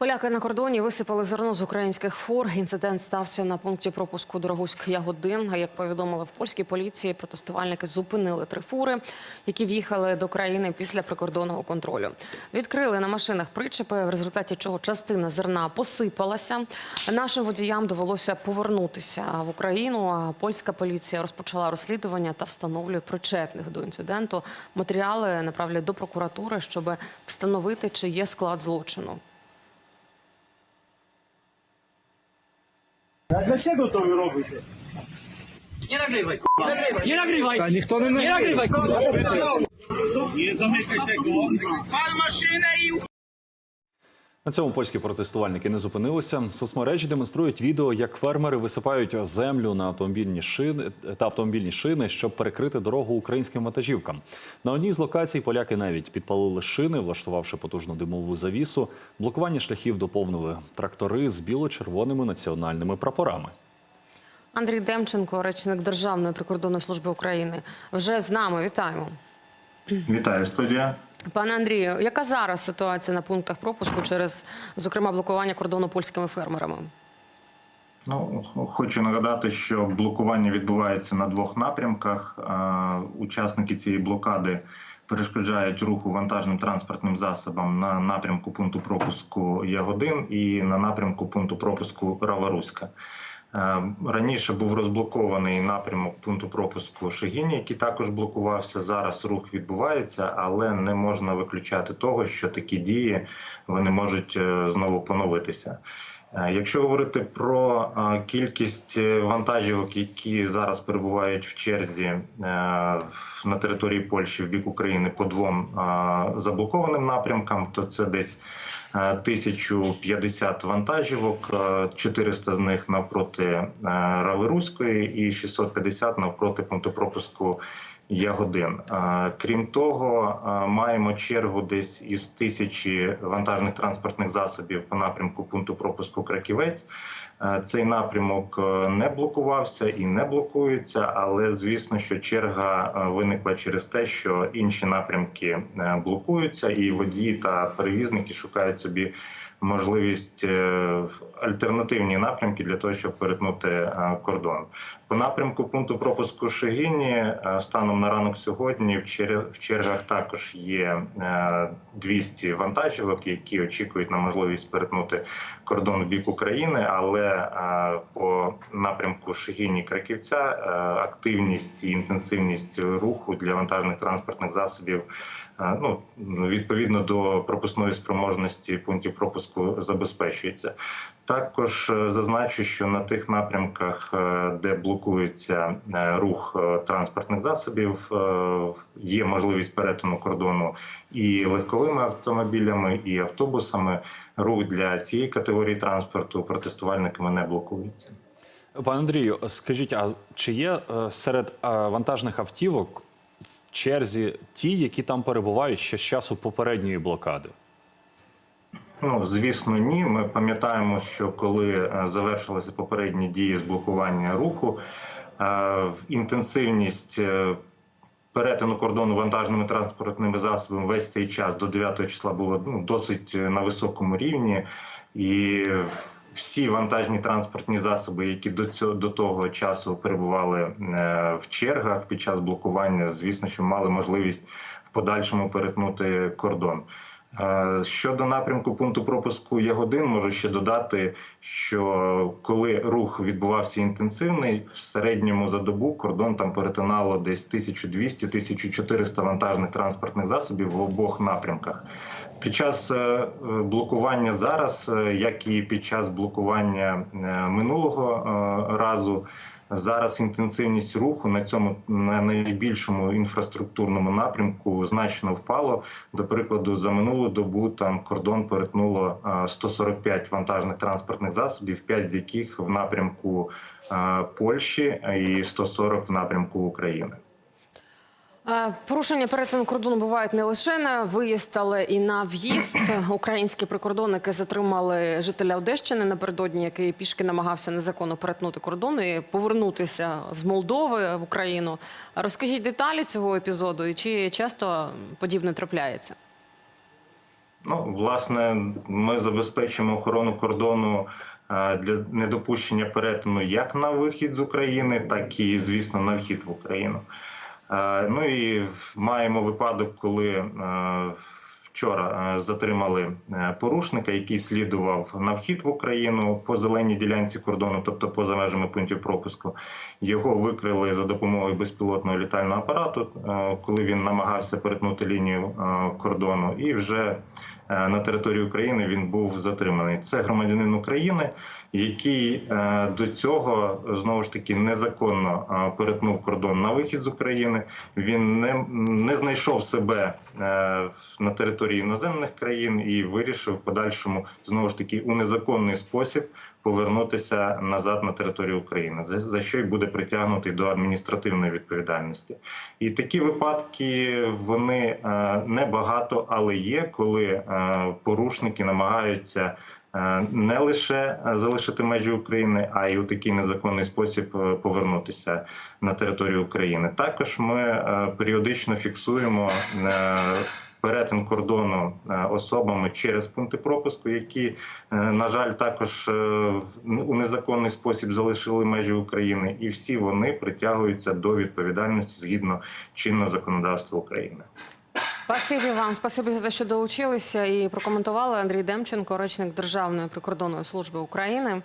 Поляки на кордоні висипали зерно з українських фур. Інцидент стався на пункті пропуску Дорогуськ-Ягодин. А як повідомили в польській поліції, протестувальники зупинили три фури, які в'їхали до країни після прикордонного контролю. Відкрили на машинах причепи, в результаті чого частина зерна посипалася. Нашим водіям довелося повернутися в Україну. А польська поліція розпочала розслідування та встановлює причетних до інциденту. Матеріали направлять до прокуратури, щоб встановити, чи є склад злочину. Dlaczego to wy robicie? Nie nagrywaj, kurwa. Nie nagrywaj. A niech to nie Nie nagrywaj, kurwa. Nie zamykaj tego. Pal maszynę i На цьому польські протестувальники не зупинилися. Соцмережі демонструють відео, як фермери висипають землю на автомобільні шини та автомобільні шини, щоб перекрити дорогу українським вантажівкам. На одній з локацій поляки навіть підпалили шини, влаштувавши потужну димову завісу. Блокування шляхів доповнили трактори з біло-червоними національними прапорами. Андрій Демченко, речник Державної прикордонної служби України, вже з нами. Вітаємо. Вітаю, студія. Пане Андрію, яка зараз ситуація на пунктах пропуску через, зокрема, блокування кордону польськими фермерами? Ну хочу нагадати, що блокування відбувається на двох напрямках. Учасники цієї блокади перешкоджають руху вантажним транспортним засобам на напрямку пункту пропуску Ягодин і на напрямку пункту пропуску Раваруська. Е, Раніше був розблокований напрямок пункту пропуску Шегіні, який також блокувався. Зараз рух відбувається, але не можна виключати того, що такі дії вони можуть е, знову поновитися. Е, Якщо говорити про кількість вантажівок, які зараз перебувають в черзі на території Польщі в бік України по двом заблокованим напрямкам, то це десь 1050 вантажівок, е, 400 з них навпроти Рави Руської і 650 навпроти пункту пропуску Ягодин. Крім того, маємо чергу десь із тисячі вантажних транспортних засобів по напрямку пункту пропуску Краківець. Цей напрямок е, не блокувався і не блокується, але звісно, що черга е, виникла через те, що інші напрямки е, блокуються, і водії та перевізники шукають собі можливість е, альтернативні напрямки для того, щоб перетнути е, кордон. По напрямку пункту пропуску Шегіні е, станом на ранок сьогодні в чер- чергах також є е, 200 вантажівок, які очікують на можливість перетнути кордон в бік України. Але по напрямку Шегіні Краківця активність і інтенсивність руху для вантажних транспортних засобів. Ну відповідно до пропускної спроможності пунктів пропуску забезпечується. Також е, зазначу, що на тих напрямках, е, де блокується е, рух транспортних засобів, є можливість перетину кордону і легковими автомобілями, і автобусами. Рух для цієї категорії транспорту протестувальниками не блокується. Пане Андрію, скажіть, а чи є серед вантажних автівок черзі ті, які там перебувають ще з часу попередньої блокади? Ну, звісно, ні. Ми пам'ятаємо, що коли е, завершилися попередні дії з блокування руху, е, інтенсивність е, перетину кордону вантажними транспортними засобами весь цей час до 9 числа було ну, досить на високому рівні, і всі вантажні транспортні засоби, які до цього до того часу перебували е, в чергах під час блокування, звісно, що мали можливість в подальшому перетнути кордон. Е, Щодо напрямку пункту пропуску Ягодин, можу ще додати, що коли рух відбувався інтенсивний, в середньому за добу кордон там перетинало десь 1200-1400 вантажних транспортних засобів в обох напрямках. Під час е, блокування зараз, е, як і під час блокування минулого разу, Зараз інтенсивність руху на цьому на найбільшому інфраструктурному напрямку значно впало. До прикладу, за минулу добу там кордон перетнуло е, 145 вантажних транспортних засобів, 5 з яких в напрямку Польщі і 140 в напрямку України. Е, Порушення перетину кордону бувають не лише на виїзд, але і на в'їзд. Українські прикордонники затримали жителя Одещини напередодні, який пішки намагався незаконно перетнути кордон і повернутися з Молдови в Україну. Розкажіть деталі цього епізоду і чи часто подібне трапляється? Ну, власне, ми забезпечимо охорону кордону е, для недопущення перетину як на вихід з України, так і, звісно, на вхід в Україну. Е, Ну і маємо випадок, коли е, вчора е, затримали порушника, який слідував на вхід в Україну по зеленій ділянці кордону, тобто поза межами пунктів пропуску. Його викрили за допомогою безпілотного літального апарату, коли він намагався перетнути лінію кордону, і вже на території України він був затриманий. Це громадянин України, який е, до цього знову ж таки незаконно е, перетнув кордон на вихід з України. Він не, не знайшов себе е, на території іноземних країн і вирішив подальшому знову ж таки у незаконний спосіб повернутися назад на територію України, за, що й буде притягнутий до адміністративної відповідальності. І такі випадки вони е, небагато, але є, коли е, порушники намагаються. е, Не лише залишити межі України, а й у такий незаконний спосіб повернутися на територію України. Також ми періодично фіксуємо перетин кордону е, особами через пункти пропуску, які, е, на жаль, також е, у незаконний спосіб залишили межі України, і всі вони притягуються до відповідальності згідно чинного законодавства України. Спасибі вам, спасибі за те, що долучилися і прокоментували Андрій Демченко, речник Державної прикордонної служби України.